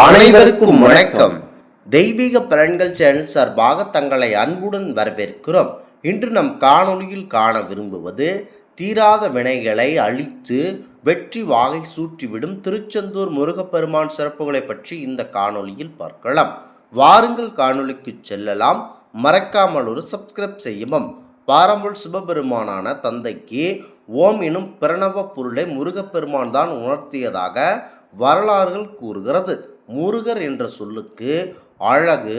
அனைவருக்கும் வணக்கம். தெய்வீக பலன்கள் சேனல் சார்பாக தங்களை அன்புடன் வரவேற்கிறோம். இன்று நம் காணொளியில் காண விரும்புவது தீராத வினைகளை அழித்து வெற்றி வாகை சூட்டிவிடும் திருச்செந்தூர் முருகப்பெருமான் சிறப்புகளை பற்றி இந்த காணொளியில் பார்க்கலாம். வாருங்கள் காணொளிக்கு செல்லலாம். மறக்காமல் ஒரு சப்ஸ்கிரைப் செய்யவும். பாரம்பல் சிவபெருமானான தந்தைக்கு ஓம் எனும் பிரணவ பொருளை முருகப்பெருமான் தான் உணர்த்தியதாக வரலாறுகள் கூறுகிறது. முருகர் என்ற சொல்லுக்கு அழகு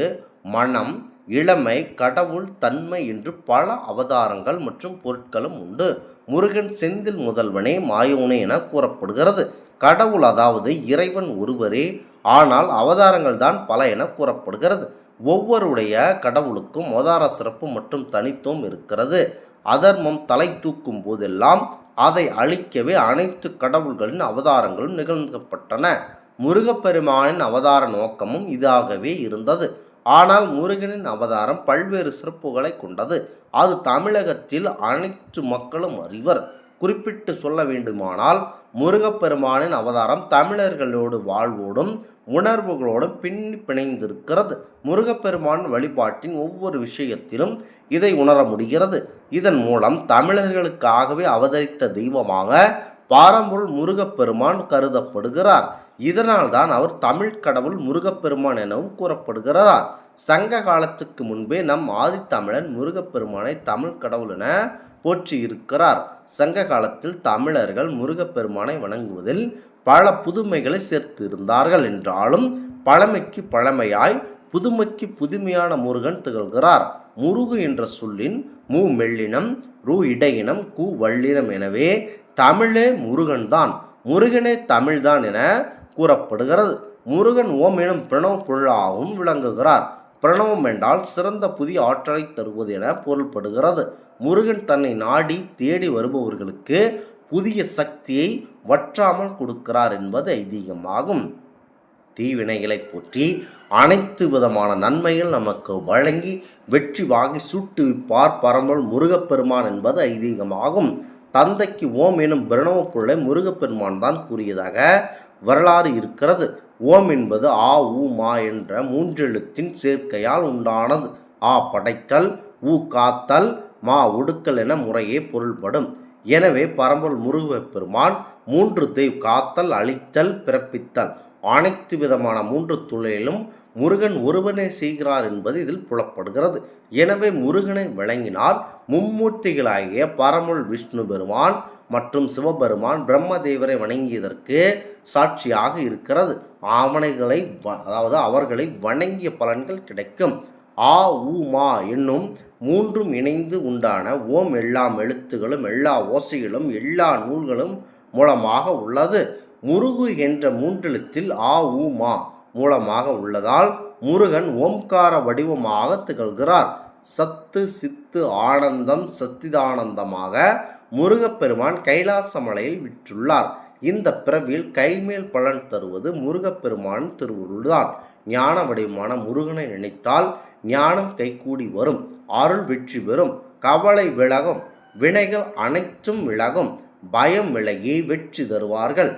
மனம் இளமை கடவுள் தன்மை என்று பல அவதாரங்கள் மற்றும் பொருட்களும் உண்டு. முருகன் செந்தில் முதல்வனே மாயோனே என கூறப்படுகிறது. கடவுள் அதாவது இறைவன் ஒருவரே ஆனால் அவதாரங்கள் தான் பல என கூறப்படுகிறது. ஒவ்வொருடைய கடவுளுக்கும் அவதார சிறப்பு மற்றும் தனித்துவம் இருக்கிறது. அதர்மம் தலை தூக்கும் போதெல்லாம் அதை அழிக்கவே அனைத்து கடவுள்களின் அவதாரங்களும் நிகழ்த்தப்பட்டன. முருகப்பெருமானின் அவதார நோக்கமும் இதாகவே இருந்தது. ஆனால் முருகனின் அவதாரம் பல்வேறு சிறப்புகளை கொண்டது. அது தமிழகத்தில் அனைத்து மக்களும் அறிவர். குறிப்பிட்டு சொல்ல வேண்டுமானால் முருகப்பெருமானின் அவதாரம் தமிழர்களோடு வாழ்வோடும் உணர்வுகளோடும் பின்னி பிணைந்திருக்கிறது. முருகப்பெருமான் வழிபாட்டின் ஒவ்வொரு விஷயத்திலும் இதை உணர முடிகிறது. இதன் மூலம் தமிழர்களுக்காகவே அவதரித்த தெய்வமாக பாரம்பொருள் முருகப்பெருமான் கருதப்படுகிறார். இதனால் தான் அவர் தமிழ் கடவுள் முருகப்பெருமான் எனவும் கூறப்படுகிறார். சங்க காலத்துக்கு முன்பே நம் ஆதித்தமிழன் முருகப்பெருமானை தமிழ் கடவுள் என போற்றி இருக்கிறார் சங்க காலத்தில் தமிழர்கள் முருகப்பெருமானை வணங்குவதில் பல புதுமைகளை சேர்த்து இருந்தார்கள் என்றாலும் பழமைக்கு பழமையாய் புதுமைக்கு புதுமையான முருகன் திகழ்கிறார். முருகு என்ற சொல்லின் மு மெல்லினம் ரு இடையினம் கு வள்ளினம் எனவே தமிழே முருகன் தான். முருகனே தமிழ்தான் என கூறப்படுகிறது. முருகன் ஓம் எனும் பிரணவ பொருளாகவும் விளங்குகிறார். பிரணவம் என்றால் சிறந்த புதிய ஆற்றலை தருவது என பொருள்படுகிறது. முருகன் தன்னை நாடி தேடி வருபவர்களுக்கு புதிய சக்தியை வற்றாமல் கொடுக்கிறார் என்பது ஐதீகமாகும். தீவினைகளை போற்றி அனைத்து விதமான நன்மைகள் நமக்கு வழங்கி வெற்றி வாங்கி சூட்டுவிப்பார் பரம்பல் முருகப்பெருமான் என்பது ஐதீகமாகும். தந்தைக்கு ஓம் எனும் பிரணவ பொருளை முருகப்பெருமான் தான் கூறியதாக வரலாறு இருக்கிறது. ஓம் என்பது ஆ ஊ மா என்ற மூன்றெழுத்தின் சேர்க்கையால் உண்டானது. ஆ படைத்தல் ஊ காத்தல் மா ஒடுக்கல் என முறையே பொருள்படும். எனவே பரம்பல் முருகப்பெருமான் மூன்று தெய்வ காத்தல் அழித்தல் பிறப்பித்தல். அனைத்து விதமான மூன்று தொழிலும் முருகன் ஒருவனே செய்கிறார் என்பது இதில் புலப்படுகிறது. எனவே முருகனை வழங்கினால் மும்மூர்த்திகளாகிய பரமுள் விஷ்ணு பெருமான் மற்றும் சிவபெருமான் பிரம்மதேவரை வணங்கியதற்கு சாட்சியாக இருக்கிறது. ஆமனைகளை வ- அதாவது அவர்களை வணங்கிய பலன்கள் கிடைக்கும். ஆ ஊ மா என்னும் மூன்றும் இணைந்து உண்டான ஓம் எல்லாம் எழுத்துகளும் எல்லா ஓசைகளும் எல்லா நூல்களும் மூலமாக உள்ளது. முருகு என்ற மூன்றெழுத்தில் ஆ உ மா மூலமாக உள்ளதால் முருகன் ஓம்கார வடிவமாக திகழ்கிறார். சத்து சித்து ஆனந்தம் சத்திதானந்தமாக முருகப்பெருமான் கைலாச மலையில் விற்றுள்ளார். இந்த பிறவியில் கைமேல் பலன் தருவது முருகப்பெருமான் திருவுருள்தான். ஞான வடிவமான முருகனை நினைத்தால் ஞானம் கைகூடி வரும். அருள் வெற்றி பெறும். கவலை விலகும். வினைகள் அனைத்தும் விலகும். பயம் விலகி வெற்றி தருவார்கள்.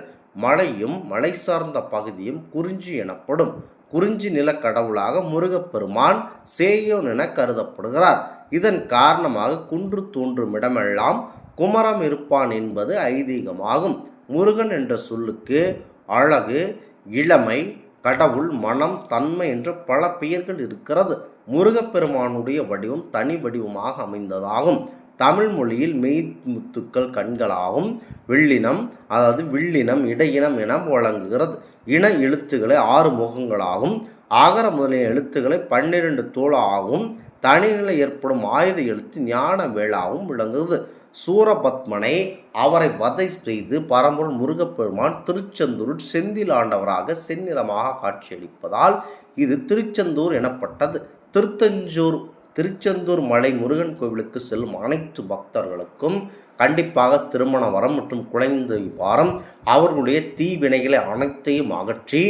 மலையும் மலை சார்ந்த பகுதியும் குறிஞ்சி எனப்படும் குறிஞ்சி நிலக்கடவுளாக முருகப்பெருமான் சேயோன் என கருதப்படுகிறார். இதன் காரணமாக குன்று தோன்றும் இடமெல்லாம் குமரம் இருப்பான் என்பது ஐதீகமாகும். முருகன் என்ற சொல்லுக்கு அழகு இளமை கடவுள் மனம் தன்மை என்ற பல பெயர்கள் இருக்கிறது. முருகப்பெருமானுடைய வடிவம் தனி வடிவமாக அமைந்ததாகும். தமிழ் மொழியில் மெய்முத்துக்கள் கண்களாகும். வெள்ளினம் அதாவது வில்லினம் இடையினம் என வழங்குகிறது. இன எழுத்துக்களை ஆறு முகங்களாகும். ஆகர முதலிய எழுத்துக்களை பன்னிரண்டு தோளாகவும் தனிநிலை ஏற்படும் ஆயுத எழுத்து ஞான வேளாகவும் விளங்குகிறது. சூரபத்மனை அவரை வதை செய்து பரம்பொருள் முருகப்பெருமான் திருச்செந்தூரில் செந்தில் ஆண்டவராக செந்நிறமாக காட்சியளிப்பதால் இது திருச்செந்தூர் எனப்பட்டது. திருத்தஞ்சூர் திருச்செந்தூர் மலை முருகன் கோவிலுக்கு செல்லும் அனைத்து பக்தர்களுக்கும் கண்டிப்பாக திருமண வரம் மற்றும் குழந்தை வாரம். அவர்களுடைய தீவினைகளை அனைத்தையும் அகற்றி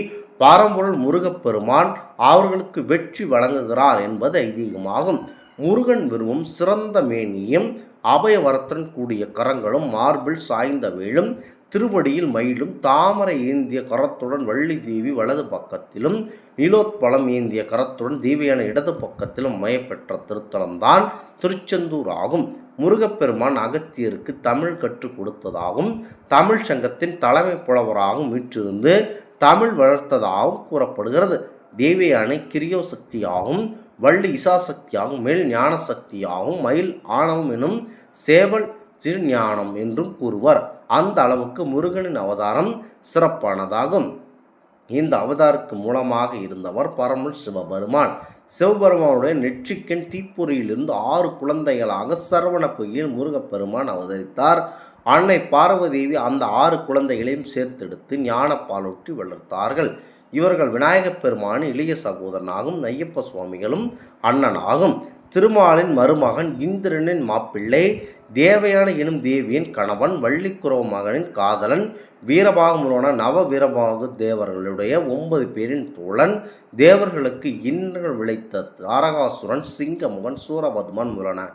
பாரம்பொருள் முருகப்பெருமான் அவர்களுக்கு வெற்றி வழங்குகிறார் என்பது ஐதீகமாகும். முருகன் விரும்பும் சிறந்த மேனியும் அபயவரத்துடன் கூடிய கரங்களும் மார்பிள் சாய்ந்த வேலும் திருவடியில் மயிலும் தாமரை ஏந்திய கரத்துடன் வள்ளி தேவி வலது பக்கத்திலும் நீலோத்பலம் ஏந்திய கரத்துடன் தேவியான இடது பக்கத்திலும் மயப்பெற்ற திருத்தலம்தான் திருச்செந்தூர் ஆகும். முருகப்பெருமான் அகத்தியருக்கு தமிழ் கற்றுக் கொடுத்ததாகவும் தமிழ் சங்கத்தின் தலைமை புலவராகவும் வீற்றிருந்து தமிழ் வளர்த்ததாகவும் கூறப்படுகிறது. தேவியானை கிரியோ சக்தியாகவும் வள்ளி இசாசக்தியாகவும் மேல் ஞான சக்தியாகவும் மயில் ஆணவம் எனும் சேவல் திருஞானம் என்றும் கூறுவர். அந்த அளவுக்கு முருகனின் அவதாரம் சிறப்பானதாகும். இந்த அவதாருக்கு மூலமாக இருந்தவர் பரமல் சிவபெருமான். சிவபெருமானுடைய நெற்றிக்கண் தீப்பொறியிலிருந்து ஆறு குழந்தைகளாக சரவண பொய்யில் முருகப்பெருமான் அவதரித்தார். அன்னை பார்வதேவி அந்த ஆறு குழந்தைகளையும் சேர்த்தெடுத்து ஞானப்பாலூட்டி வளர்த்தார்கள். இவர்கள் விநாயகப் பெருமானின் இளைய சகோதரனாகும் ஐயப்ப சுவாமிகளும் அண்ணனாகும். திருமாலின் மருமகன் இந்திரனின் மாப்பிள்ளை தேவையான எனும் தேவியின் கணவன் வள்ளிக்குறவ மகனின் காதலன் வீரபாகமுருவான நவ வீரபாகு தேவர்களுடைய ஒன்பது பேரின் தோழன் தேவர்களுக்கு இன்னர்கள் விளைத்த தாரகாசுரன் சிங்கமுகன் சூரபத்மன் முதலான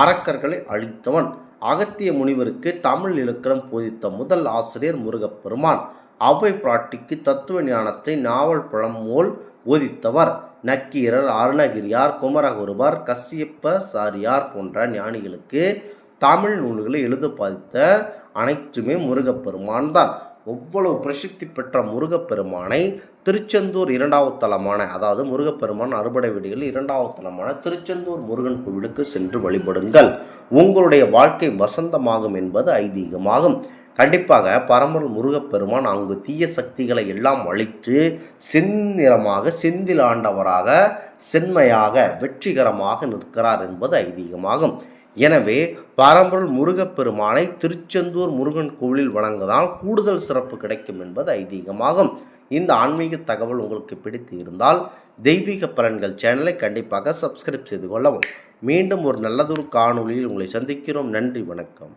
அரக்கர்களை அழித்தவன். அகத்திய முனிவருக்கு தமிழ் இலக்கணம் போதித்த முதல் ஆசிரியர் முருகப்பெருமான். அவ்வை பிராட்டிக்கு தத்துவ ஞானத்தை நாவல் பழம் போல் போதித்தவர். நக்கீரர் அருணகிரியார் குமரகுருபர் கசியப்ப சாரியார் போன்ற ஞானிகளுக்கு தமிழ் நூல்களை எழுத பாதித்த அனைத்துமே முருகப்பெருமான் தான். அவ்வளவு பிரசித்தி பெற்ற முருகப்பெருமானை திருச்செந்தூர் இரண்டாவது தலமான அதாவது முருகப்பெருமான் அறுபடை வீடுகளில் இரண்டாவது தலமான திருச்செந்தூர் முருகன் கோவிலுக்கு சென்று வழிபடுங்கள். உங்களுடைய வாழ்க்கை வசந்தமாகும் என்பது ஐதீகமாகும். கண்டிப்பாக பரம்பொருள் முருகப்பெருமான் அங்கு தீய சக்திகளை எல்லாம் அழித்து செந்நிறமாக செந்தில் ஆண்டவராக செம்மையாக வெற்றிகரமாக நிற்கிறார் என்பது ஐதீகமாகும். எனவே பரம்பொருள் முருகப்பெருமானை திருச்செந்தூர் முருகன் கோவிலில் வணங்குவதால் கூடுதல் சிறப்பு கிடைக்கும் என்பது ஐதீகமாகும். இந்த ஆன்மீக தகவல் உங்களுக்கு பிடித்து இருந்தால் தெய்வீக பலன்கள் சேனலை கண்டிப்பாக சப்ஸ்கிரைப் செய்து கொள்ளவும். மீண்டும் ஒரு நல்லதொரு காணொலியில் உங்களை சந்திக்கிறோம். நன்றி வணக்கம்.